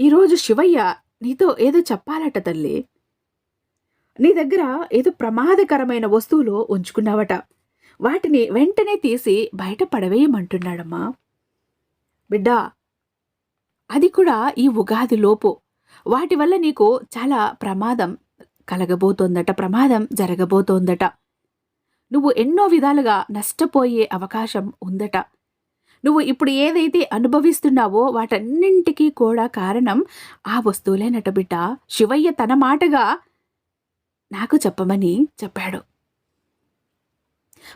ఈరోజు శివయ్య నీతో ఏదో చెప్పాలట తల్లి. నీ దగ్గర ఏదో ప్రమాదకరమైన వస్తువులు ఉంచుకున్నావట. వాటిని వెంటనే తీసి బయట పడవేయమంటున్నాడమ్మా. బిడ్డా అది కూడా ఈ ఉగాది లోపు. వాటి వల్ల నీకు చాలా ప్రమాదం కలగబోతోందట ప్రమాదం జరగబోతోందట. నువ్వు ఎన్నో విధాలుగా నష్టపోయే అవకాశం ఉందట. నువ్వు ఇప్పుడు ఏదైతే అనుభవిస్తున్నావో వాటన్నింటికీ కూడా కారణం ఆ వస్తువులేనట బిడ్డ. శివయ్య తన మాటగా నాకు చెప్పమని చెప్పాడు.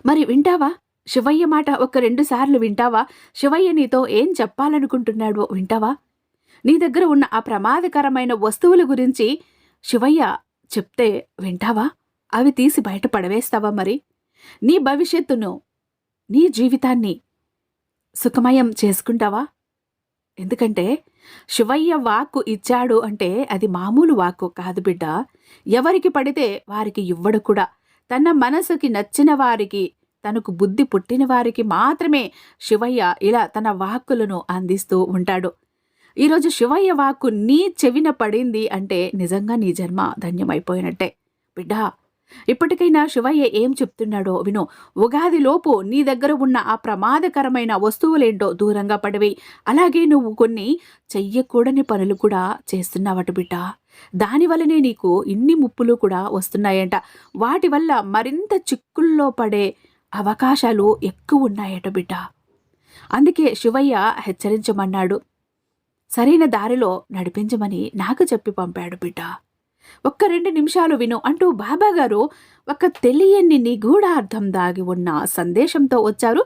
మరి వింటావా? శివయ్య మాట ఒక రెండు సార్లు వింటావా? శివయ్య నీతో ఏం చెప్పాలనుకుంటున్నాడో వింటావా? నీ దగ్గర ఉన్న ఆ ప్రమాదకరమైన వస్తువుల గురించి శివయ్య చెప్తే వింటావా? అవి తీసి బయట పడవేస్తావా మరి? నీ భవిష్యత్తును నీ జీవితాన్ని సుఖమయం చేసుకుంటావా? ఎందుకంటే శివయ్య వాక్కు ఇచ్చాడు అంటే అది మామూలు వాక్కు కాదు బిడ్డ. ఎవరికి పడితే వారికి ఇవ్వడు కూడా. తన మనసుకి నచ్చిన వారికి తనకు బుద్ధి పుట్టిన వారికి మాత్రమే శివయ్య ఇలా తన వాక్కులను అందిస్తూ ఉంటాడు. ఈరోజు శివయ్య వాక్కు నీ చెవిన పడింది అంటే నిజంగా నీ జన్మ ధన్యమైపోయినట్టే. బిడ్డా ఇప్పటికైనా శివయ్య ఏం చెప్తున్నాడో విను. ఉగాదిలోపు నీ దగ్గర ఉన్న ఆ ప్రమాదకరమైన వస్తువులేంటో దూరంగా పడివి అలాగే నువ్వు కొన్ని చెయ్యకూడని పనులు కూడా చేస్తున్నావట బిడ్డ. దానివల్లనే నీకు ఇన్ని ముప్పులు కూడా వస్తున్నాయంట. వాటి వల్ల మరింత చిక్కుల్లో పడే అవకాశాలు ఎక్కువ ఉన్నాయట బిడ్డ. అందుకే శివయ్య హెచ్చరించమన్నాడు. సరైన దారిలో నడిపించమని నాకు చెప్పి పంపాడు బిడ్డ. ఒక్క రెండు నిమిషాలు విను అంటూ బాబాగారు ఒక తెలియని నిగూఢార్థం దాగి ఉన్న సందేశంతో వచ్చారు.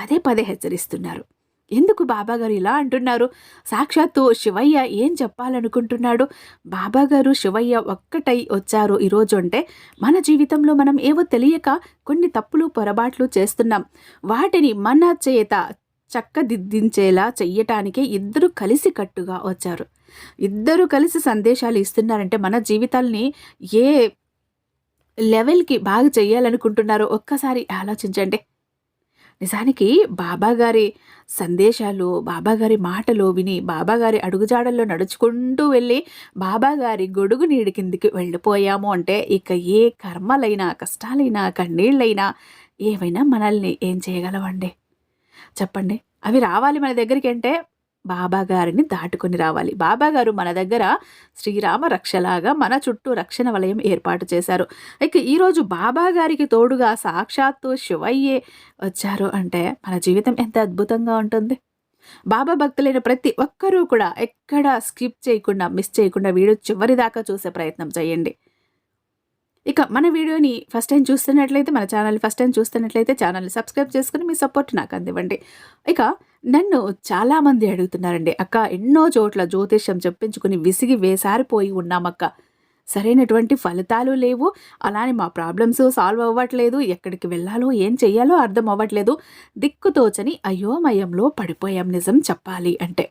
పదే పదే హెచ్చరిస్తున్నారు. ఎందుకు బాబాగారు ఇలా అంటున్నారు? సాక్షాత్తు శివయ్య ఏం చెప్పాలనుకుంటున్నాడు? బాబాగారు శివయ్య ఒక్కటై వచ్చారు ఈరోజు అంటే మన జీవితంలో మనం ఏవో తెలియక కొన్ని తప్పులు పొరపాట్లు చేస్తున్నాం. వాటిని మన చేత చక్కదిద్దించేలా చెయ్యటానికే ఇద్దరు కలిసికట్టుగా వచ్చారు. ఇద్దరు కలిసి సందేశాలు ఇస్తున్నారంటే మన జీవితాల్ని ఏ లెవెల్కి బాగా చేయాలనుకుంటున్నారో ఒక్కసారి ఆలోచించండి. నిజానికి బాబాగారి సందేశాలు బాబాగారి మాటలు విని బాబాగారి అడుగుజాడల్లో నడుచుకుంటూ వెళ్ళి బాబాగారి గొడుగు నీడి కిందికి వెళ్ళిపోయాము అంటే ఇక ఏ కర్మలైనా కష్టాలైనా కన్నీళ్ళైనా ఏవైనా మనల్ని ఏం చేయగలవండి? చెప్పండి. అవి రావాలి మన దగ్గరికి అంటే బాబాగారిని దాటుకొని రావాలి. బాబాగారు మన దగ్గర శ్రీరామ రక్షలాగా మన చుట్టూ రక్షణ వలయం ఏర్పాటు చేశారు. ఇక ఈరోజు బాబా గారికి తోడుగా సాక్షాత్తు శివయ్యే వచ్చారు అంటే మన జీవితం ఎంత అద్భుతంగా ఉంటుంది. బాబా భక్తులైన ప్రతి ఒక్కరూ కూడా ఎక్కడా స్కిప్ చేయకుండా మిస్ చేయకుండా వీడియో చివరి దాకా చూసే ప్రయత్నం చేయండి. ఇక మన వీడియోని ఫస్ట్ టైం చూస్తున్నట్లయితే మన ఛానల్ ఫస్ట్ టైం చూస్తున్నట్లయితే ఛానల్ని సబ్స్క్రైబ్ చేసుకుని మీ సపోర్ట్ నాకు అందివ్వండి. ఇక నన్ను చాలామంది అడుగుతున్నారండి అక్క ఎన్నో చోట్ల జ్యోతిష్యం చెప్పించుకుని విసిగి వేసారిపోయి ఉన్నామక్క సరైనటువంటి ఫలితాలు లేవు. అలానే మా ప్రాబ్లమ్స్ సాల్వ్ అవ్వట్లేదు. ఎక్కడికి వెళ్ళాలో ఏం చెయ్యాలో అర్థం అవ్వట్లేదు. దిక్కుతోచని అయోమయంలో పడిపోయాం నిజం చెప్పాలి అంటే.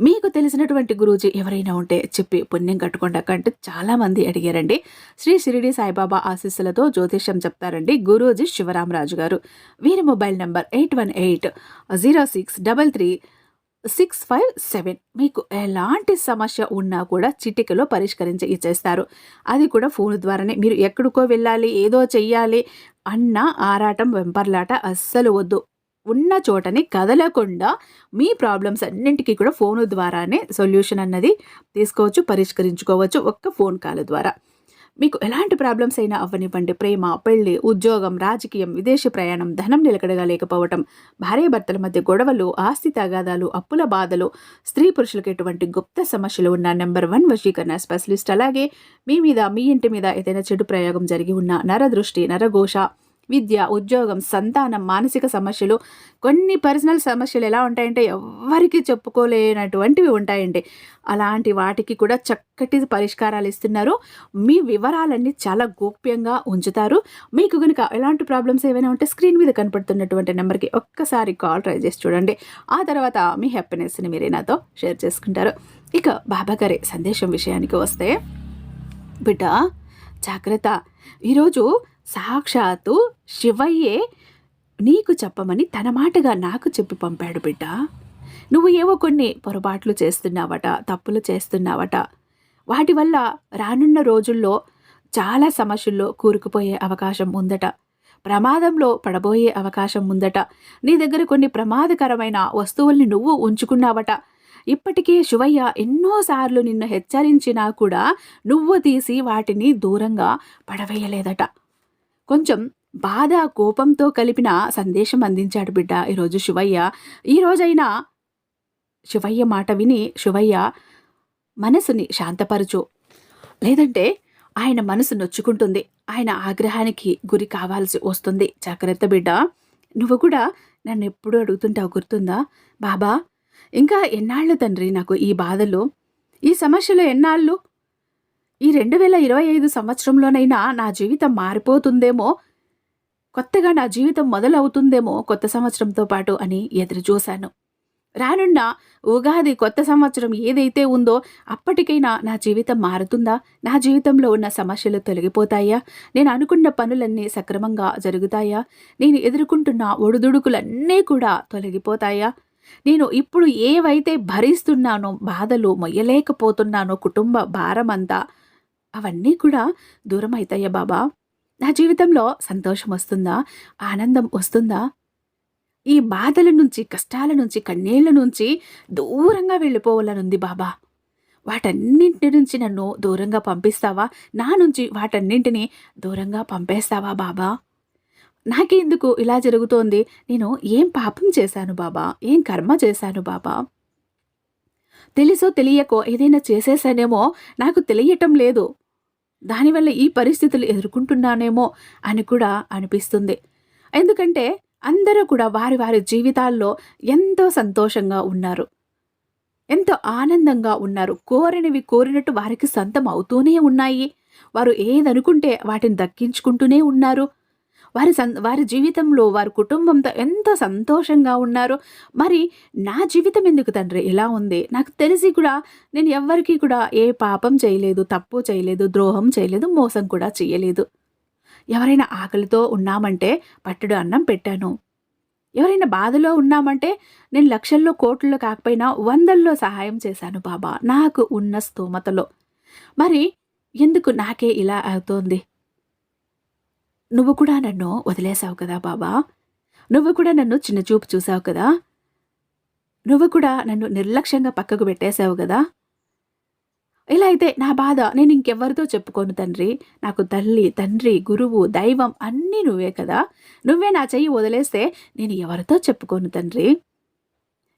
మీకు తెలిసినటువంటి గురూజీ ఎవరైనా ఉంటే చెప్పి పుణ్యం కట్టుకోండి అంటే చాలామంది అడిగారండి. శ్రీ షిరిడి సాయిబాబా ఆశీస్సులతో జ్యోతిష్యం చెప్తారండి గురూజీ శివరామరాజు గారు. వీరి mobile number eight one eight zero six double three six five seven. మీకు ఎలాంటి సమస్య ఉన్నా కూడా చిటికలో పరిష్కరించి ఇచ్చేస్తారు. అది కూడా ఫోన్ ద్వారానే మీరు ఎక్కడికో వెళ్ళాలి ఏదో చెయ్యాలి అన్న ఆరాటం వెంపర్లాట అస్సలు వద్దు. ఉన్న చోటని కదలకుండా మీ ప్రాబ్లమ్స్ అన్నింటికీ కూడా ఫోన్ ద్వారానే సొల్యూషన్ అన్నది తీసుకోవచ్చు పరిష్కరించుకోవచ్చు ఒక్క ఫోన్ కాల్ ద్వారా. మీకు ఎలాంటి ప్రాబ్లమ్స్ అయినా అవ్వనివ్వండి. ప్రేమ పెళ్ళి ఉద్యోగం రాజకీయం విదేశీ ప్రయాణం ధనం నిలకడగా లేకపోవటం భార్యాభర్తల మధ్య గొడవలు ఆస్తి తగాదాలు అప్పుల బాధలు స్త్రీ పురుషులకు ఎటువంటి గుప్త సమస్యలు ఉన్న నెంబర్ వన్ వశీకరణ స్పెషలిస్ట్. అలాగే మీ మీద మీ ఇంటి మీద ఏదైనా చెడు ప్రయోగం జరిగి ఉన్న నరదృష్టి నరఘోష విద్య ఉద్యోగం సంతానం మానసిక సమస్యలు కొన్ని పర్సనల్ సమస్యలు ఎలా ఉంటాయంటే ఎవరికి చెప్పుకోలేనటువంటివి ఉంటాయండి. అలాంటి వాటికి కూడా చక్కటి పరిష్కారాలు ఇస్తున్నారు. మీ వివరాలన్నీ చాలా గోప్యంగా ఉంచుతారు. మీకు కనుక ఎలాంటి ప్రాబ్లమ్స్ ఏవైనా ఉంటే స్క్రీన్ మీద కనపడుతున్నటువంటి నెంబర్కి ఒక్కసారి కాల్ ట్రై చేసి చూడండి. ఆ తర్వాత మీ హ్యాపీనెస్ని మీరే నాతో షేర్ చేసుకుంటారు. ఇక బాబాగారి సందేశం విషయానికి వస్తే బిడ్డ జాగ్రత్త. ఈరోజు సాక్షాత్తు శివయ్యే నీకు చెప్పమని తన మాటగా నాకు చెప్పి పంపాడు బిడ్డ. నువ్వు ఏవో కొన్ని పొరపాట్లు చేస్తున్నావట తప్పులు చేస్తున్నావట. వాటి వల్ల రానున్న రోజుల్లో చాలా సమస్యల్లో కూరుకుపోయే అవకాశం ఉందట. ప్రమాదంలో పడబోయే అవకాశం ఉందట. నీ దగ్గర కొన్ని ప్రమాదకరమైన వస్తువుల్ని నువ్వు ఉంచుకున్నావట. ఇప్పటికే శివయ్య ఎన్నోసార్లు నిన్ను హెచ్చరించినా కూడా నువ్వు తీసి వాటిని దూరంగా పడవేయలేదట. కొంచెం బాధ కోపంతో కలిపిన సందేశం అందించాడు బిడ్డ ఈరోజు శివయ్య. ఈ శివయ్య మాట విని శివయ్య మనసుని శాంతపరచు. లేదంటే ఆయన మనసు నొచ్చుకుంటుంది. ఆయన ఆగ్రహానికి గురి కావాల్సి వస్తుంది. జాగ్రత్త బిడ్డ. నువ్వు కూడా నన్ను ఎప్పుడు అడుగుతుంటావు గుర్తుందా? బాబా ఇంకా ఎన్నాళ్ళు తండ్రి నాకు ఈ బాధలు? ఈ సమస్యలు ఎన్నాళ్ళు? ఈ రెండు వేల ఇరవై ఐదు సంవత్సరంలోనైనా నా జీవితం మారిపోతుందేమో? కొత్తగా నా జీవితం మొదలవుతుందేమో కొత్త సంవత్సరంతో పాటు అని ఎదురు చూశాను. రానున్న ఉగాది కొత్త సంవత్సరం ఏదైతే ఉందో అప్పటికైనా నా జీవితం మారుతుందా? నా జీవితంలో ఉన్న సమస్యలు తొలగిపోతాయా? నేను అనుకున్న పనులన్నీ సక్రమంగా జరుగుతాయా? నేను ఎదుర్కొంటున్న ఒడిదుడుకులన్నీ కూడా తొలగిపోతాయా? నేను ఇప్పుడు ఏవైతే భరిస్తున్నానో బాధలు మొయ్యలేకపోతున్నానో కుటుంబ భారమంతా అవన్నీ కూడా దూరం అవుతాయా బాబా? నా జీవితంలో సంతోషం వస్తుందా? ఆనందం వస్తుందా? ఈ బాధల నుంచి కష్టాల నుంచి కన్నీళ్ళ నుంచి దూరంగా వెళ్ళిపోవాలనుంది బాబా. వాటన్నింటి నుంచి నన్ను దూరంగా పంపిస్తావా? నా నుంచి వాటన్నింటినీ దూరంగా పంపేస్తావా బాబా? నాకెందుకు ఇలా జరుగుతోంది? నేను ఏం పాపం చేశాను బాబా? ఏం కర్మ చేశాను బాబా? తెలుసో తెలియకో ఏదైనా చేసేసానేమో నాకు తెలియటం లేదు. దానివల్ల ఈ పరిస్థితులు ఎదుర్కొంటున్నానేమో అని కూడా అనిపిస్తుంది. ఎందుకంటే అందరూ కూడా వారి వారి జీవితాల్లో ఎంతో సంతోషంగా ఉన్నారు. ఎంతో ఆనందంగా ఉన్నారు. కోరినవి కోరినట్టు వారికి సొంతం అవుతూనే ఉన్నాయి. వారు ఏదనుకుంటే వాటిని దక్కించుకుంటూనే ఉన్నారు. వారి సం వారి జీవితంలో వారి కుటుంబంతో ఎంత సంతోషంగా ఉన్నారు. మరి నా జీవితం ఎందుకు తండ్రి ఇలా ఉంది? నాకు తెలిసి కూడా నేను ఎవ్వరికీ కూడా ఏ పాపం చేయలేదు తప్పు చేయలేదు ద్రోహం చేయలేదు మోసం కూడా చేయలేదు. ఎవరైనా ఆకలితో ఉన్నామంటే పట్టడు అన్నం పెట్టాను. ఎవరైనా బాధలో ఉన్నామంటే నేను లక్షల్లో కోట్లలో కాకపోయినా వందల్లో సహాయం చేశాను బాబా. నాకు ఉన్న స్తోమతలో. మరి ఎందుకు నాకే ఇలా అవుతోంది? నువ్వు కూడా నన్ను వదిలేసావు కదా బాబా? నువ్వు కూడా నన్ను చిన్నచూపు చూసావు కదా? నువ్వు కూడా నన్ను నిర్లక్ష్యంగా పక్కకు పెట్టేశావు కదా? ఇలా అయితే నా బాధ నేను ఇంకెవరితో చెప్పుకోను తండ్రి. నాకు తల్లి తండ్రి గురువు దైవం అన్నీ నువ్వే కదా? నువ్వే నా చెయ్యి వదిలేస్తే నేను ఎవరితో చెప్పుకోను తండ్రి?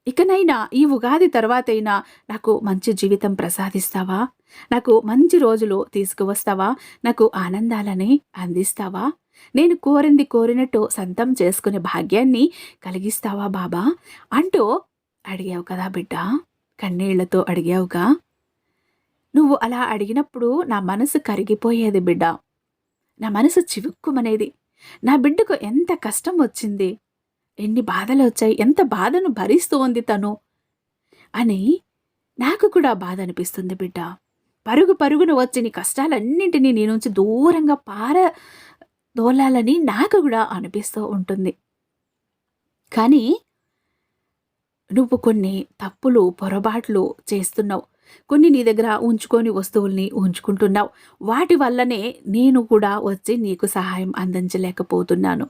ఇకనైనా ఈ ఉగాది తర్వాతైనా నాకు మంచి జీవితం ప్రసాదిస్తావా? నాకు మంచి రోజులు తీసుకువస్తావా? నాకు ఆనందాలని అందిస్తావా? నేను కోరింది కోరినట్టు సంతం చేసుకునే భాగ్యాన్ని కలిగిస్తావా బాబా? అంటూ అడిగావు కదా బిడ్డ? కన్నీళ్ళతో అడిగావుగా? నువ్వు అలా అడిగినప్పుడు నా మనసు కరిగిపోయేది బిడ్డ. నా మనసు చివుక్కుమనేది. నా బిడ్డకు ఎంత కష్టం వచ్చింది? ఎన్ని బాధలు వచ్చాయి ఎంత బాధను భరిస్తూ ఉంది తను. అని నాకు కూడా బాధ అనిపిస్తుంది బిడ్డ. పరుగు పరుగున వచ్చిన కష్టాలన్నింటినీ నీ నుంచి దూరంగా పార దోలాలని నాకు కూడా అనిపిస్తూ ఉంటుంది. కానీ నువ్వు కొన్ని తప్పులు పొరపాట్లు చేస్తున్నావు. కొన్ని నీ దగ్గర ఉంచుకొని వస్తువుల్ని ఉంచుకుంటున్నావు. వాటి వల్లనే నేను కూడా వచ్చి నీకు సహాయం అందించలేకపోతున్నాను.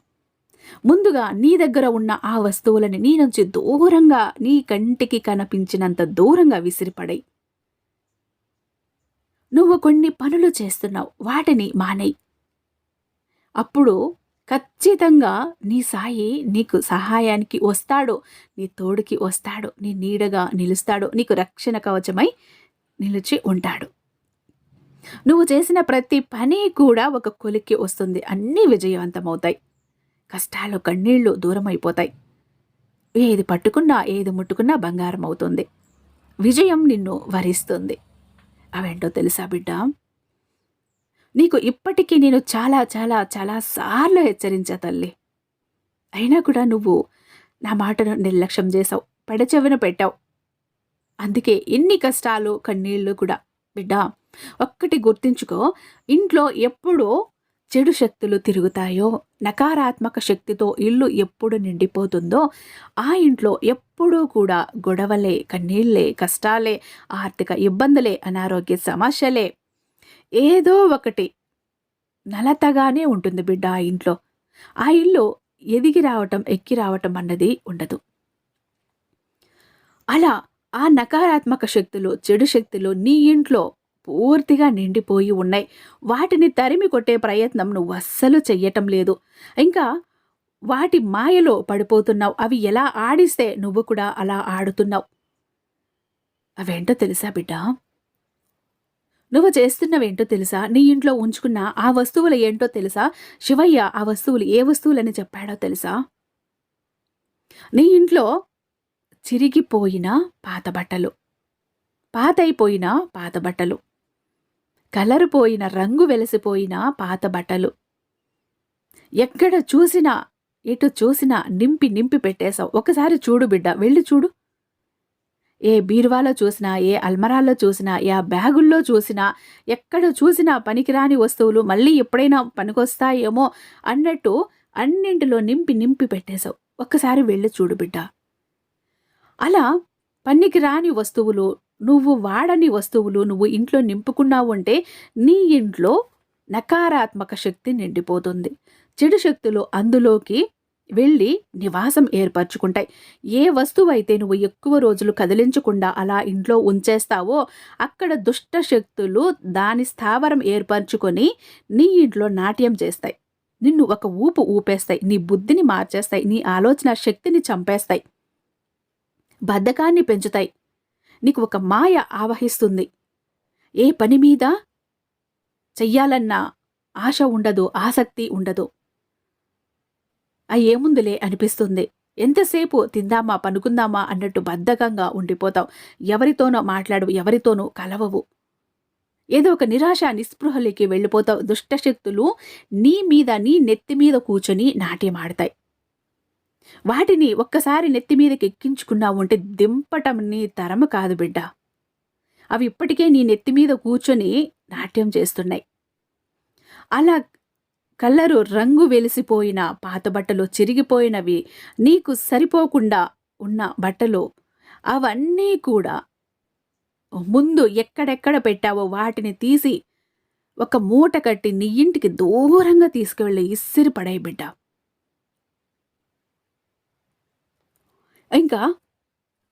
ముందుగా నీ దగ్గర ఉన్న ఆ వస్తువులని నీ నుంచి దూరంగా నీ కంటికి కనిపించినంత దూరంగా విసిరిపడై నువ్వు కొన్ని పనులు చేస్తున్నావు వాటిని మానేయి. అప్పుడు ఖచ్చితంగా నీ సాయి నీకు సహాయానికి వస్తాడు నీ తోడుకి వస్తాడు నీ నీడగా నిలుస్తాడు నీకు రక్షణ కవచమై నిలిచి ఉంటాడు. నువ్వు చేసిన ప్రతి పని కూడా ఒక కొలిక్కి వస్తుంది అన్నీ విజయవంతమవుతాయి. కష్టాలు కన్నీళ్ళు దూరం అయిపోతాయి ఏది పట్టుకున్నా ఏది ముట్టుకున్నా బంగారం అవుతుంది. విజయం నిన్ను వరిస్తుంది. అవేంటో తెలుసా బిడ్డ? నీకు ఇప్పటికీ నేను చాలా చాలా చాలా సార్లు హెచ్చరించా తల్లి. అయినా కూడా నువ్వు నా మాటను నిర్లక్ష్యం చేసావు పెడచెవిన పెట్టావు. అందుకే ఎన్ని కష్టాలు కన్నీళ్ళు కూడా. బిడ్డ ఒక్కటి గుర్తించుకో ఇంట్లో ఎప్పుడూ చెడు శక్తులు తిరుగుతాయో నకారాత్మక శక్తితో ఇల్లు ఎప్పుడు నిండిపోతుందో ఆ ఇంట్లో ఎప్పుడూ కూడా గొడవలే కన్నీళ్ళే కష్టాలే ఆర్థిక ఇబ్బందులే అనారోగ్య సమస్యలే. ఏదో ఒకటి నలతగానే ఉంటుంది బిడ్డ ఆ ఇంట్లో. ఆ ఇల్లు ఎదిగి రావటం ఎక్కి రావటం అన్నది ఉండదు. అలా ఆ నకారాత్మక శక్తులు చెడు శక్తులు నీ ఇంట్లో పూర్తిగా నిండిపోయి ఉన్నాయి. వాటిని తరిమి కొట్టే ప్రయత్నం నువ్వు అస్సలు చెయ్యటం లేదు. ఇంకా వాటి మాయలో పడిపోతున్నావు. అవి ఎలా ఆడిస్తే నువ్వు కూడా అలా ఆడుతున్నావు? అవేంటో తెలుసా బిడ్డ? నువ్వు చేస్తున్నవేంటో తెలుసా? నీ ఇంట్లో ఉంచుకున్న ఆ వస్తువులు ఏంటో తెలుసా? శివయ్య ఆ వస్తువులు ఏ వస్తువులని చెప్పాడో తెలుసా? నీ ఇంట్లో చిరిగిపోయిన పాత బట్టలు పాతైపోయిన పాత బట్టలు. కలరుపోయిన రంగు వెలసిపోయిన పాత బట్టలు. ఎక్కడ చూసినా ఎటు చూసినా నింపి నింపి పెట్టేశావు. ఒకసారి చూడు బిడ్డ వెళ్ళి చూడు. ఏ బీరువాలో చూసినా ఏ అల్మరాల్లో చూసినా ఏ బ్యాగుల్లో చూసినా ఎక్కడ చూసినా పనికిరాని వస్తువులు మళ్ళీ ఎప్పుడైనా పనికొస్తాయేమో అన్నట్టు అన్నింటిలో నింపి నింపి పెట్టేశావు. ఒక్కసారి వెళ్ళి చూడు బిడ్డ. అలా పనికిరాని వస్తువులు నువ్వు వాడని వస్తువులు నువ్వు ఇంట్లో నింపుకున్నావు అంటే నీ ఇంట్లో నకారాత్మక శక్తి నిండిపోతుంది. చెడు శక్తులు అందులోకి వెళ్ళి నివాసం ఏర్పరచుకుంటాయి. ఏ వస్తువు అయితే నువ్వు ఎక్కువ రోజులు కదిలించకుండా అలా ఇంట్లో ఉంచేస్తావో అక్కడ దుష్ట శక్తులు దాని స్థావరం ఏర్పరచుకొని నీ ఇంట్లో నాట్యం చేస్తాయి. నిన్ను ఒక ఊపు ఊపేస్తాయి. నీ బుద్ధిని మార్చేస్తాయి. నీ ఆలోచన శక్తిని చంపేస్తాయి. బద్ధకాన్ని పెంచుతాయి. నీకు ఒక మాయ ఆవహిస్తుంది. ఏ పని మీద చెయ్యాలన్న ఆశ ఉండదు ఆసక్తి ఉండదు. ఆ అనిపిస్తుంది. ఎంతసేపు తిందామా పనుకుందామా అన్నట్టు బద్ధకంగా ఉండిపోతావు. ఎవరితోనో మాట్లాడు ఎవరితోనూ కలవవు. ఏదో ఒక నిరాశ నిస్పృహలోకి వెళ్ళిపోతావు. దుష్టశక్తులు నీ మీద నీ నెత్తి మీద కూర్చొని నాట్యమాడతాయి వాటిని ఒక్కసారి నెత్తి మీదకి ఎక్కించుకున్నావు అంటే దింపటం నీ తరము కాదు బిడ్డ. అవి ఇప్పటికే నీ నెత్తి మీద కూర్చొని నాట్యం చేస్తున్నాయి. అలా కలరు రంగు వెలిసిపోయిన పాత బట్టలు చిరిగిపోయినవి నీకు సరిపోకుండా ఉన్న బట్టలు అవన్నీ కూడా ముందు ఎక్కడెక్కడ పెట్టావో వాటిని తీసి ఒక మూట కట్టి నీ ఇంటికి దూరంగా తీసుకువెళ్ళి ఇస్సిరి పడాయి బిడ్డ. ఇంకా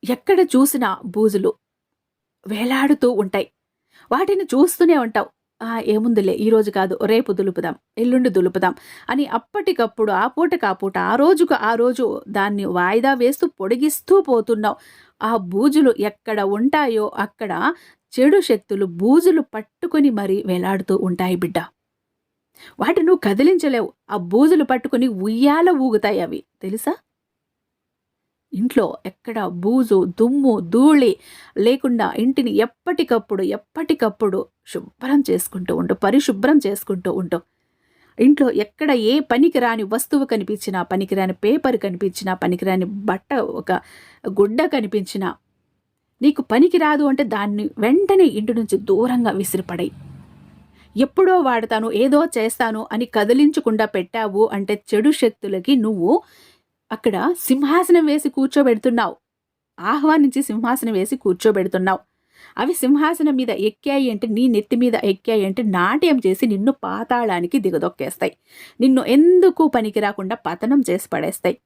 ఎక్కడ చూసినా బూజులు వేలాడుతూ ఉంటాయి. వాటిని చూస్తూనే ఉంటావు. ఏముందిలే ఏముందిలే ఈరోజు కాదు రేపు దులుపుదాం ఎల్లుండి దులుపుదాం అని అప్పటికప్పుడు ఆ పూటకు ఆ పూట ఆ రోజుకు ఆ రోజు దాన్ని వాయిదా వేస్తూ పొడిగిస్తూ పోతున్నావు. ఆ బూజులు ఎక్కడ ఉంటాయో అక్కడ చెడు శక్తులు బూజులు పట్టుకొని మరీ వేలాడుతూ ఉంటాయి బిడ్డ. వాటి నువ్వు కదిలించలేవు. ఆ బూజులు పట్టుకుని ఉయ్యాల ఊగుతాయి అవి. తెలుసా? ఇంట్లో ఎక్కడ బూజు దుమ్ము ధూళి లేకుండా ఇంటిని ఎప్పటికప్పుడు ఎప్పటికప్పుడు శుభ్రం చేసుకుంటూ ఉండు పరిశుభ్రం చేసుకుంటూ ఉండు. ఇంట్లో ఎక్కడ ఏ పనికిరాని వస్తువు కనిపించినా పనికిరాని పేపర్ కనిపించినా పనికిరాని బట్ట ఒక గుడ్డ కనిపించినా నీకు పనికిరాదు అంటే దాన్ని వెంటనే ఇంటి నుంచి దూరంగా విసిరిపడాయి. ఎప్పుడో వాడతాను ఏదో చేస్తాను అని కదిలించకుండా పెట్టావు అంటే చెడు శక్తులకి నువ్వు అక్కడ సింహాసనం వేసి కూర్చోబెడుతున్నావు. ఆహ్వానించి సింహాసనం వేసి కూర్చోబెడుతున్నావు. అవి సింహాసనం మీద ఎక్కాయి అంటే నీ నెత్తి మీద ఎక్కాయి అంటే నాట్యం చేసి నిన్ను పాతాళానికి దిగదొక్కేస్తాయి. నిన్ను ఎందుకు పనికి రాకుండా పతనం చేసి పడేస్తాయి?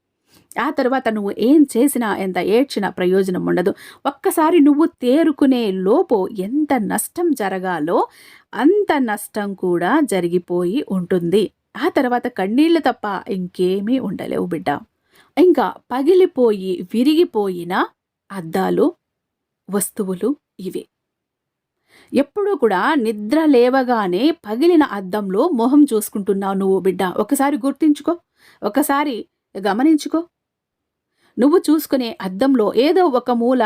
ఆ తర్వాత నువ్వు ఏం చేసినా ఎంత ఏడ్చినా ప్రయోజనం ఉండదు. ఒక్కసారి నువ్వు తేరుకునే లోపు ఎంత నష్టం జరగాలో అంత నష్టం కూడా జరిగిపోయి ఉంటుంది. ఆ తర్వాత కన్నీళ్ళు తప్ప ఇంకేమీ ఉండలేవు బిడ్డ. ఇంకా పగిలిపోయి విరిగిపోయిన అద్దాలు వస్తువులు ఇవే. ఎప్పుడూ కూడా నిద్ర లేవగానే పగిలిన అద్దంలో మొహం చూసుకుంటున్నావు నువ్వు బిడ్డ. ఒకసారి గుర్తించుకో. ఒకసారి గమనించుకో. నువ్వు చూసుకునే అద్దంలో ఏదో ఒక మూల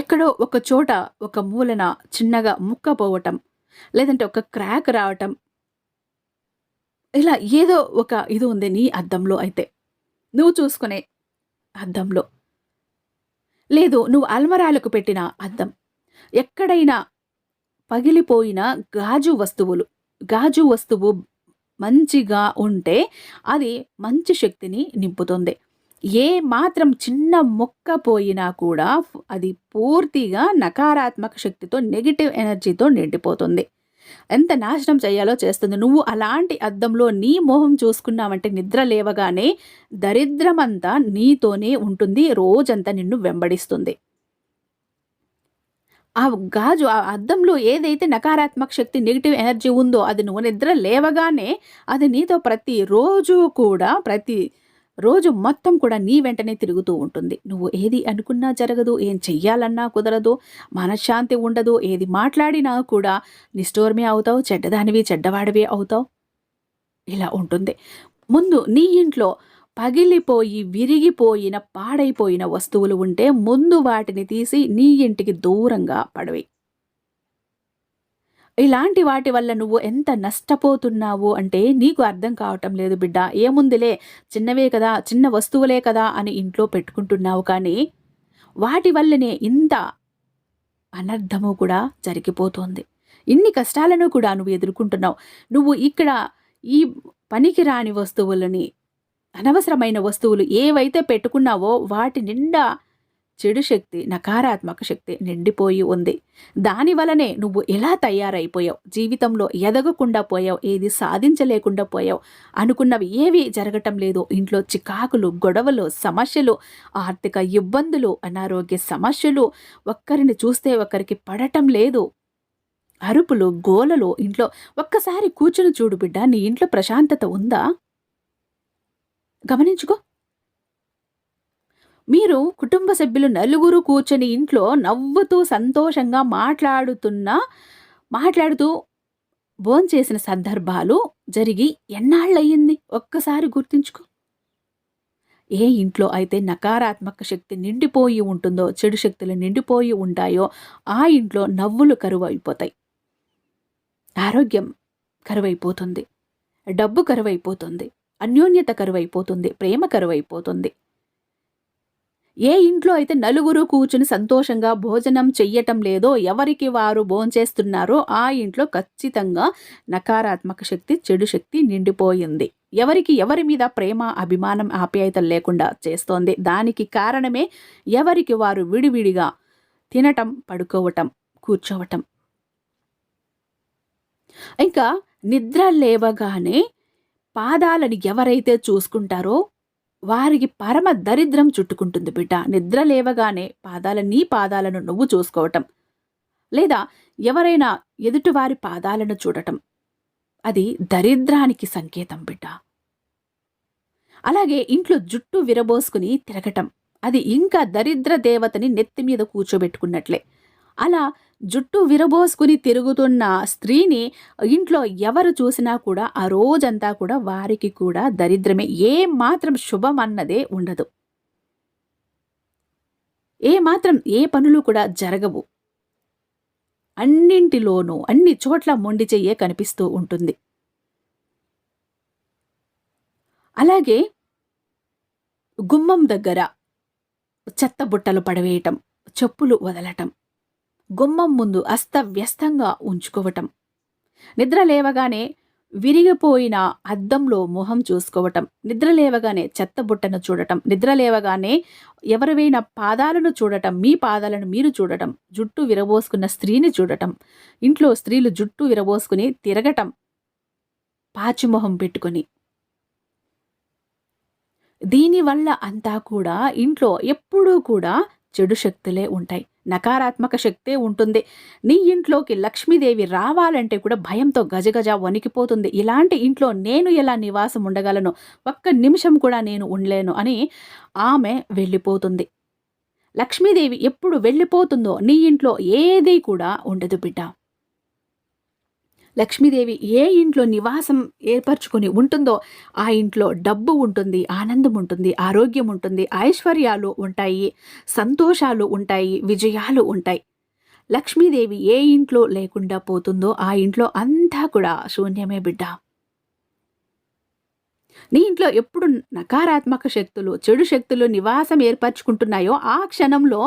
ఎక్కడో ఒక చోట ఒక మూలన చిన్నగా ముక్క పోవటం లేదంటే ఒక క్రాక్ రావటం. ఇలా ఏదో ఒక ఇది ఉంది నీ అద్దంలో అయితే. నువ్వు చూసుకునే అద్దంలో. లేదు నువ్వు అల్మరాలకు పెట్టిన అద్దం. ఎక్కడైనా పగిలిపోయిన గాజు వస్తువులు. గాజు వస్తువు మంచిగా ఉంటే అది మంచి శక్తిని నింపుతుంది. ఏ మాత్రం చిన్న మొక్క పోయినా కూడా అది పూర్తిగా నకారాత్మక శక్తితో నెగిటివ్ ఎనర్జీతో నిండిపోతుంది. ఎంత నాశనం చేయాలో చేస్తుంది. నువ్వు అలాంటి అద్దంలో నీ మొహం చూసుకున్నావంటే నిద్ర లేవగానే దరిద్రమంతా నీతోనే ఉంటుంది. రోజంతా నిన్ను వెంబడిస్తుంది. ఆ గాజు ఆ అద్దంలో ఏదైతే నకారాత్మక శక్తి నెగిటివ్ ఎనర్జీ ఉందో అది నువ్వు నిద్ర లేవగానే అది నీతో ప్రతి రోజు కూడా ప్రతి రోజు మొత్తం కూడా నీ వెంటనే తిరుగుతూ ఉంటుంది. నువ్వు ఏది అనుకున్నా జరగదు ఏం చెయ్యాలన్నా కుదరదు మనశ్శాంతి ఉండదు ఏది మాట్లాడినా కూడా నిష్ఠూరమే అవుతావు చెడ్డదానివి చెడ్డవాడివి అవుతావు. ఇలా ఉంటుంది. ముందు నీ ఇంట్లో పగిలిపోయి విరిగిపోయిన పాడైపోయిన వస్తువులు ఉంటే ముందు వాటిని తీసి నీ ఇంటికి దూరంగా పడవి ఇలాంటి వాటి వల్ల నువ్వు ఎంత నష్టపోతున్నావు అంటే నీకు అర్థం కావటం లేదు బిడ్డ. ఏముందిలే? చిన్నవే కదా చిన్న వస్తువులే కదా అని ఇంట్లో పెట్టుకుంటున్నావు కానీ వాటి వల్లనే ఇంత అనర్థము కూడా జరిగిపోతుంది. ఇన్ని కష్టాలను కూడా నువ్వు ఎదుర్కొంటున్నావు. నువ్వు ఇక్కడ ఈ పనికిరాని వస్తువులని అనవసరమైన వస్తువులు ఏవైతే పెట్టుకున్నావో వాటి నిండా చెడు శక్తి నకారాత్మక శక్తి నిండిపోయి ఉంది. దాని వలనే నువ్వు ఎలా తయారైపోయావు? జీవితంలో ఎదగకుండా పోయావు ఏది సాధించలేకుండా పోయావు అనుకున్నవి ఏవి జరగటం లేదు. ఇంట్లో చికాకులు గొడవలు సమస్యలు ఆర్థిక ఇబ్బందులు అనారోగ్య సమస్యలు ఒక్కరిని చూస్తే ఒకరికి పడటం లేదు. అరుపులు గోలలు ఇంట్లో ఒక్కసారి కూర్చుని చూడు బిడ్డ నీ ఇంట్లో ప్రశాంతత ఉందా? గమనించుకో. మీరు కుటుంబ సభ్యులు నలుగురు కూర్చొని ఇంట్లో నవ్వుతూ సంతోషంగా మాట్లాడుతున్నా మాట్లాడుతూ భోంచేసిన సందర్భాలు జరిగి ఎన్నాళ్ళయ్యింది? ఒక్కసారి గుర్తించుకో. ఏ ఇంట్లో అయితే నకారాత్మక శక్తి నిండిపోయి ఉంటుందో చెడు శక్తులు నిండిపోయి ఉంటాయో ఆ ఇంట్లో నవ్వులు కరువైపోతాయి. ఆరోగ్యం కరువైపోతుంది. డబ్బు కరువైపోతుంది. అన్యోన్యత కరువైపోతుంది. ప్రేమ కరువైపోతుంది. ఏ ఇంట్లో అయితే నలుగురు కూర్చుని సంతోషంగా భోజనం చెయ్యటం లేదో ఎవరికి వారు భోంచేస్తున్నారో ఆ ఇంట్లో ఖచ్చితంగా నకారాత్మక శక్తి చెడు శక్తి నిండిపోయింది. ఎవరికి ఎవరి మీద ప్రేమ అభిమానం ఆప్యాయతలు లేకుండా చేస్తోంది. దానికి కారణమే ఎవరికి వారు విడివిడిగా తినటం పడుకోవటం కూర్చోవటం. ఇంకా నిద్ర లేవగానే పాదాలని ఎవరైతే చూసుకుంటారో వారికి పరమ దరిద్రం చుట్టుకుంటుంది బిడ్డ. నిద్ర లేవగానే పాదాల నీ పాదాలను నువ్వు చూసుకోవటం. లేదా ఎవరైనా ఎదుటివారి పాదాలను చూడటం. అది దరిద్రానికి సంకేతం బిడ్డ. అలాగే ఇంట్లో జుట్టు విరబోసుకుని తిరగటం. అది ఇంకా దరిద్ర దేవతని నెత్తి మీద కూర్చోబెట్టుకున్నట్లే. అలా జుట్టు విరబోసుకుని తిరుగుతున్న స్త్రీని ఇంట్లో ఎవరు చూసినా కూడా ఆ రోజంతా కూడా వారికి కూడా దరిద్రమే. ఏ మాత్రం శుభం అన్నదే ఉండదు. ఏ మాత్రం ఏ పనులు కూడా జరగవు. అన్నింటిలోనూ అన్ని చోట్ల మొండి చెయ్యే కనిపిస్తూ ఉంటుంది. అలాగే గుమ్మం దగ్గర చెత్త బుట్టలు పడవేయటం చెప్పులు వదలటం గుమ్మం ముందు అస్తవ్యస్తంగా ఉంచుకోవటం. నిద్ర లేవగానే విరిగిపోయిన అద్దంలో మొహం చూసుకోవటం. నిద్ర లేవగానే చెత్త బుట్టను చూడటం. నిద్ర లేవగానే ఎవరివైనా పాదాలను చూడటం. మీ పాదాలను మీరు చూడటం. జుట్టు విరబోసుకున్న స్త్రీని చూడటం. ఇంట్లో స్త్రీలు జుట్టు విరబోసుకుని తిరగటం. పాచిమొహం పెట్టుకొని. దీనివల్ల అంతా కూడా ఇంట్లో ఎప్పుడూ కూడా చెడు శక్తులే ఉంటాయి. నకారాత్మక శక్తే ఉంటుంది. నీ ఇంట్లోకి లక్ష్మీదేవి రావాలంటే కూడా భయంతో గజగజ వణికిపోతుంది. ఇలాంటి ఇంట్లో నేను ఎలా నివాసం ఉండగలను? ఒక్క నిమిషం కూడా నేను ఉండలేను అని ఆమె వెళ్ళిపోతుంది. లక్ష్మీదేవి ఎప్పుడు వెళ్ళిపోతుందో నీ ఇంట్లో ఏది కూడా ఉండదు బిడ్డ. లక్ష్మీదేవి ఏ ఇంట్లో నివాసం ఏర్పరచుకొని ఉంటుందో ఆ ఇంట్లో డబ్బు ఉంటుంది ఆనందం ఉంటుంది ఆరోగ్యం ఉంటుంది ఐశ్వర్యాలు ఉంటాయి సంతోషాలు ఉంటాయి విజయాలు ఉంటాయి. లక్ష్మీదేవి ఏ ఇంట్లో లేకుండా పోతుందో ఆ ఇంట్లో అంతా కూడా శూన్యమే బిడ్డ. నీ ఇంట్లో ఎప్పుడు నకారాత్మక శక్తులు చెడు శక్తులు నివాసం ఏర్పరచుకుంటున్నాయో ఆ క్షణంలో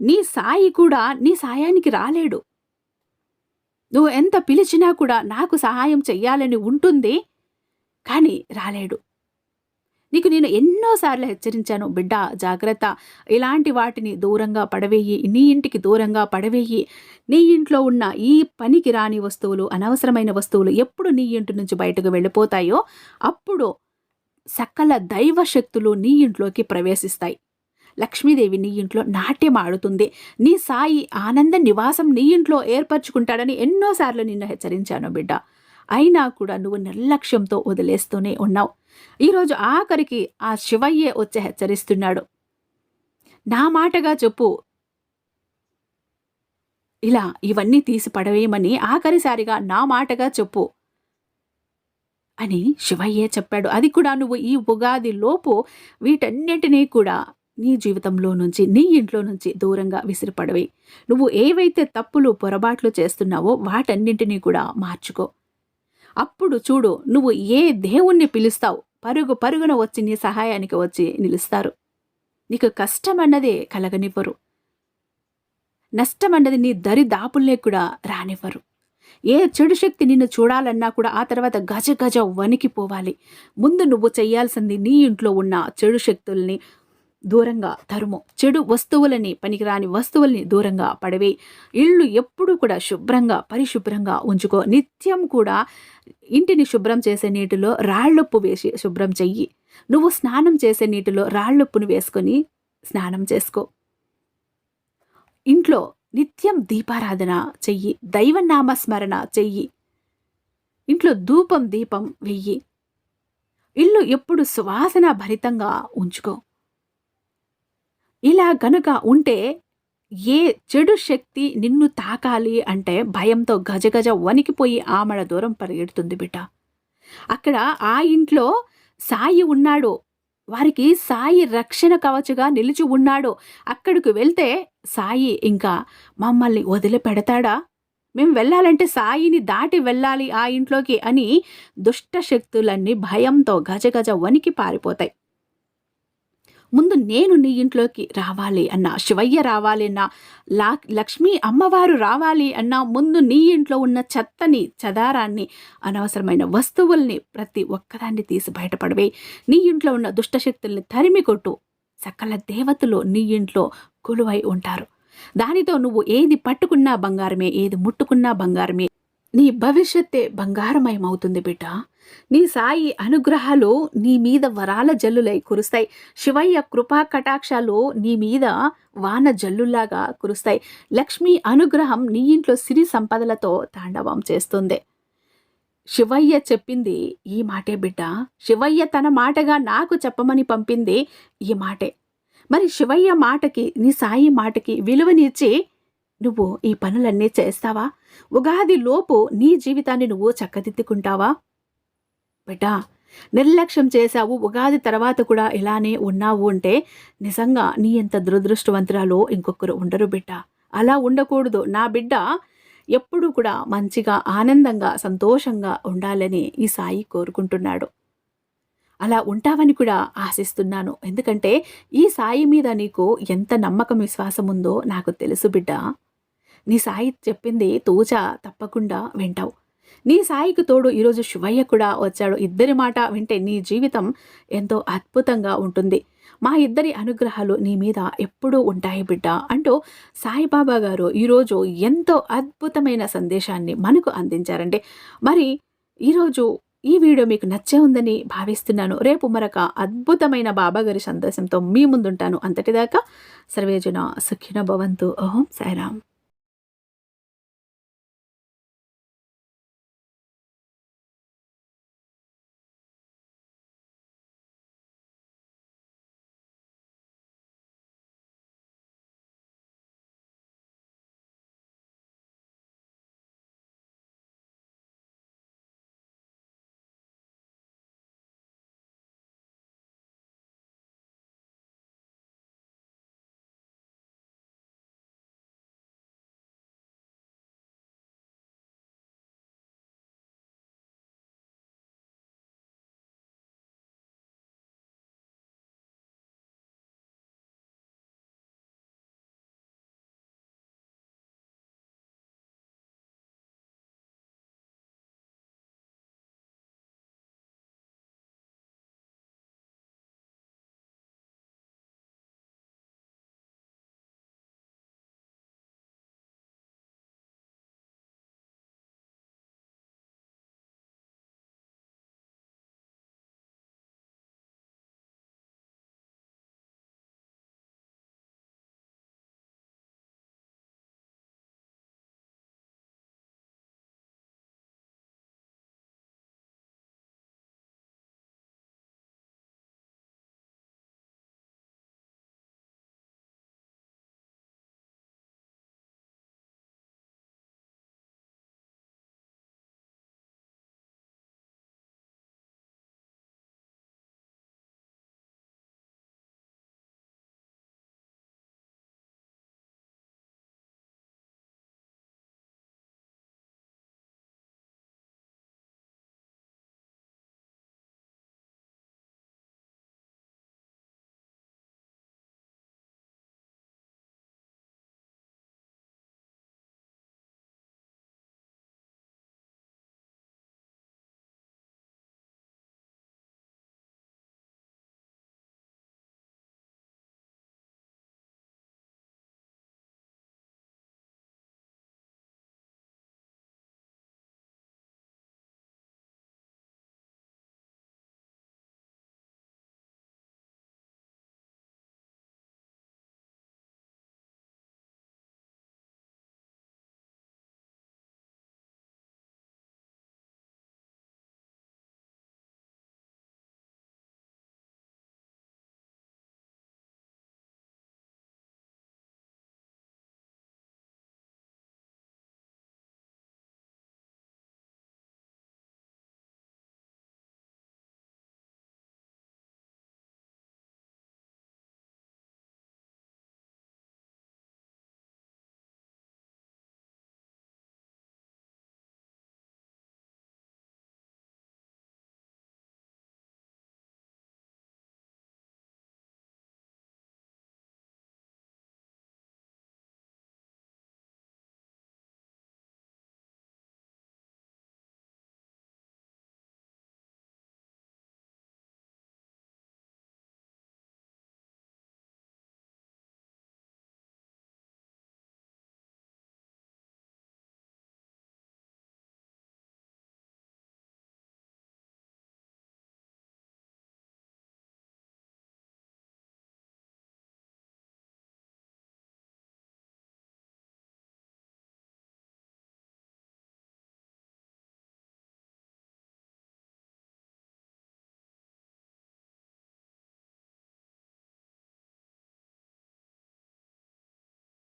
నీ సాయి కూడా నీ సాయానికి రాలేడు. నువ్వు ఎంత పిలిచినా కూడా నాకు సహాయం చెయ్యాలని ఉంటుంది. కానీ రాలేడు. నీకు నేను ఎన్నోసార్లు హెచ్చరించాను బిడ్డ జాగ్రత్త. ఇలాంటి వాటిని దూరంగా పడవేయి నీ ఇంటికి దూరంగా పడవేయి. నీ ఇంట్లో ఉన్న ఈ పనికి రాని వస్తువులు అనవసరమైన వస్తువులు ఎప్పుడు నీ ఇంటి నుంచి బయటకు వెళ్ళిపోతాయో అప్పుడు సకల దైవ శక్తులు నీ ఇంట్లోకి ప్రవేశిస్తాయి. లక్ష్మీదేవి నీ ఇంట్లో నాట్యం ఆడుతుంది. నీ సాయి ఆనంద నివాసం నీ ఇంట్లో ఏర్పరచుకుంటాడని ఎన్నోసార్లు నిన్ను హెచ్చరించాను బిడ్డ. అయినా కూడా నువ్వు నిర్లక్ష్యంతో వదిలేస్తూనే ఉన్నావు. ఈరోజు ఆఖరికి ఆ శివయ్యే వచ్చి హెచ్చరిస్తున్నాడు. నా మాటగా చెప్పు. ఇలా ఇవన్నీ తీసి పడవేయమని ఆఖరిసారిగా నా మాటగా చెప్పు. అని శివయ్యే చెప్పాడు. అది కూడా నువ్వు ఈ ఉగాది లోపు వీటన్నిటినీ కూడా నీ జీవితంలో నుంచి నీ ఇంట్లో నుంచి దూరంగా విసిరిపడవి. నువ్వు ఏవైతే తప్పులు పొరపాట్లు చేస్తున్నావో వాటన్నింటినీ కూడా మార్చుకో. అప్పుడు చూడు నువ్వు ఏ దేవుణ్ణి పిలుస్తావు పరుగు పరుగున వచ్చి నీ సహాయానికి వచ్చి నిలుస్తారు. నీకు కష్టమన్నదే కలగనివ్వరు. నష్టమన్నది నీ దరిదాపుల్లే కూడా రానివ్వరు. ఏ చెడు శక్తి నిన్ను చూడాలన్నా కూడా ఆ తర్వాత గజ గజ వణికిపోవాలి. ముందు నువ్వు చేయాల్సింది నీ ఇంట్లో ఉన్న చెడు శక్తుల్ని దూరంగా తరుము. చెడు వస్తువులని పనికిరాని వస్తువుల్ని దూరంగా పడవే. ఇళ్ళు ఎప్పుడు కూడా శుభ్రంగా పరిశుభ్రంగా ఉంచుకో. నిత్యం కూడా ఇంటిని శుభ్రం చేసే నీటిలో రాళ్ళొప్పు వేసి శుభ్రం చెయ్యి. నువ్వు స్నానం చేసే నీటిలో రాళ్ళొప్పును వేసుకొని స్నానం చేసుకో. ఇంట్లో నిత్యం దీపారాధన చెయ్యి. దైవనామస్మరణ చెయ్యి. ఇంట్లో ధూపం దీపం వెయ్యి. ఇల్లు ఎప్పుడు సువాసన భరితంగా ఉంచుకో. ఇలా గనుక ఉంటే ఏ చెడు శక్తి నిన్ను తాకాలి అంటే భయంతో గజగజ వణికిపోయి ఆమడ దూరం పరిగెడుతుంది బిడ్డ. అక్కడ ఆ ఇంట్లో సాయి ఉన్నాడు. వారికి సాయి రక్షణ కవచగా నిలిచి ఉన్నాడు. అక్కడికి వెళ్తే సాయి ఇంకా మమ్మల్ని వదిలిపెడతాడా? మేము వెళ్ళాలంటే సాయిని దాటి వెళ్ళాలి ఆ ఇంట్లోకి అని దుష్ట శక్తులన్నీ భయంతో గజగజ వణికి పారిపోతాయి. ముందు నేను నీ ఇంట్లోకి రావాలి అన్నా శివయ్య రావాలి అన్నా లా లక్ష్మీ అమ్మవారు రావాలి అన్నా ముందు నీ ఇంట్లో ఉన్న చెత్తని చదారాన్ని అనవసరమైన వస్తువుల్ని ప్రతి ఒక్కదాన్ని తీసి బయటపడవే. నీ ఇంట్లో ఉన్న దుష్టశక్తుల్ని తరిమి కొట్టు. సకల దేవతలు నీ ఇంట్లో కొలువై ఉంటారు. దానితో నువ్వు ఏది పట్టుకున్నా బంగారమే ఏది ముట్టుకున్నా బంగారమే. నీ భవిష్యత్తే బంగారమయమవుతుంది బిడ్డ. నీ సాయి అనుగ్రహాలు నీ మీద వరాల జల్లులై కురుస్తాయి. శివయ్య కృపా కటాక్షాలు నీ మీద వాన జల్లులాగా కురుస్తాయి. లక్ష్మీ అనుగ్రహం నీ ఇంట్లో సిరి సంపదలతో తాండవం చేస్తుంది. శివయ్య చెప్పింది ఈ మాటే బిడ్డ. శివయ్య తన మాటగా నాకు చెప్పమని పంపింది ఈ మాటే. మరి శివయ్య మాటకి నీ సాయి మాటకి విలువనిచ్చి నువ్వు ఈ పనులన్నీ చేస్తావా? ఉగాది లోపు నీ జీవితాన్ని నువ్వు చక్కదిద్దుకుంటావా? బిడ్డా నిర్లక్ష్యం చేశావు. ఉగాది తర్వాత కూడా ఇలానే ఉన్నావు అంటే నిజంగా నీ ఎంత దురదృష్టవంతురాలో ఇంకొకరు ఉండరు బిడ్డ. అలా ఉండకూడదు. నా బిడ్డ ఎప్పుడూ కూడా మంచిగా ఆనందంగా సంతోషంగా ఉండాలని ఈ సాయి కోరుకుంటున్నాడు. అలా ఉంటావని కూడా ఆశిస్తున్నాను. ఎందుకంటే ఈ సాయి మీద నీకు ఎంత నమ్మకం విశ్వాసం ఉందో నాకు తెలుసు బిడ్డ. నీ సాయి చెప్పింది తోచ తప్పకుండా వింటావు. నీ సాయికి తోడు ఈరోజు శివయ్య కూడా వచ్చాడు. ఇద్దరి మాట వింటే నీ జీవితం ఎంతో అద్భుతంగా ఉంటుంది. మా ఇద్దరి అనుగ్రహాలు నీ మీద ఎప్పుడూ ఉంటాయి బిడ్డ అంటూ సాయిబాబా గారు ఈరోజు ఎంతో అద్భుతమైన సందేశాన్ని మనకు అందించారండి. మరి ఈరోజు ఈ వీడియో మీకు నచ్చే ఉందని భావిస్తున్నాను. రేపు మరొక అద్భుతమైన బాబాగారి సందేశంతో మీ ముందుంటాను. అంతటిదాకా సర్వేజన సుఖిన భవంతు. ఓం సాయిరామ్.